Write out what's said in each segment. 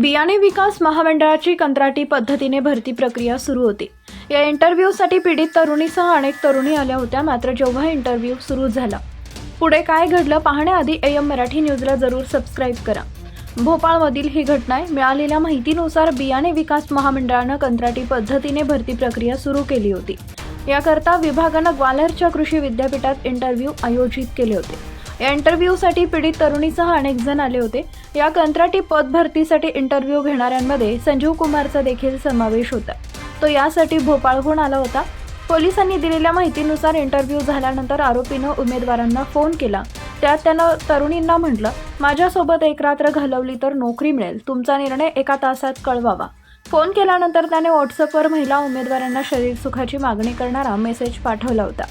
बियाणे विकास महामंडळाची कंत्राटी पद्धतीने भरती प्रक्रिया सुरू होती. या इंटरव्ह्यूसाठी पीडित तरुणीसह अनेक तरुणी आल्या होत्या मात्र जेव्हा इंटरव्ह्यू सुरू झाला. पुढे काय घडलं पाहण्याआधी एम मराठी न्यूजला जरूर सबस्क्राईब करा. भोपाळमधील ही घटना आहे मिळालेल्या माहितीनुसार बियाणे विकास महामंडळानं कंत्राटी पद्धतीने भरती प्रक्रिया सुरू केली होती. याकरता विभागानं ग्वाल्हेरच्या कृषी विद्यापीठात इंटरव्ह्यू आयोजित केले होते. या इंटरव्ह्यूसाठी पीडित तरुणीसह अनेक जण आले होते. या कंत्राटी पद भरतीसाठी इंटरव्ह्यू घेणाऱ्यांमध्ये संजीव कुमारचा देखील समावेश होता. तो यासाठी भोपाळहून आला होता. पोलिसांनी दिलेल्या माहितीनुसार इंटरव्ह्यू झाल्यानंतर आरोपीनं उमेदवारांना फोन केला. त्यात त्यानं तरुणींना म्हटलं माझ्यासोबत एक रात्र घालवली तर नोकरी मिळेल. तुमचा निर्णय एका तासात कळवावा. फोन केल्यानंतर त्याने व्हॉट्सअपवर महिला उमेदवारांना शरीर सुखाची मागणी करणारा मेसेज पाठवला होता.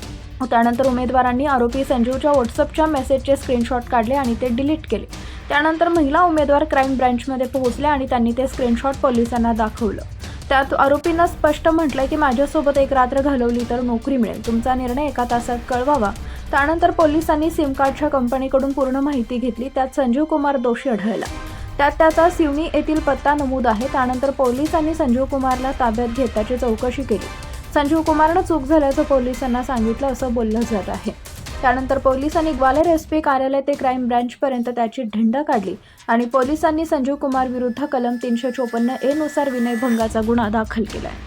त्यानंतर उमेदवारांनी आरोपी संजीवच्या व्हॉट्सअपच्या मेसेजचे स्क्रीनशॉट काढले आणि ते डिलीट केले. त्यानंतर महिला उमेदवार क्राईम ब्रँचमध्ये पोहोचले आणि त्यांनी ते स्क्रीनशॉट पोलिसांना दाखवलं. त्यात आरोपींना स्पष्ट म्हटलंय की माझ्यासोबत एक रात्र घालवली तर नोकरी मिळेल. तुमचा निर्णय एका तासात कळवावा. त्यानंतर पोलिसांनी सिम कार्डच्या कंपनीकडून पूर्ण माहिती घेतली. त्यात संजीव कुमार दोषी आढळला. त्यात त्याचा सिवनी येथील पत्ता नमूद आहे. त्यानंतर पोलिसांनी संजीव कुमारला ताब्यात घेत त्याची चौकशी केली. संजीव कुमारनं चूक झाल्याचं पोलिसांना सांगितलं असं बोललं जात आहे. त्यानंतर पोलिसांनी ग्वालेर एस पी कार्यालय ते क्राईम ब्रँचपर्यंत त्याची ढिंड काढली आणि पोलिसांनी संजीव कुमार विरुद्ध कलम तीनशे चोपन्न ए नुसार विनयभंगाचा गुन्हा दाखल केला आहे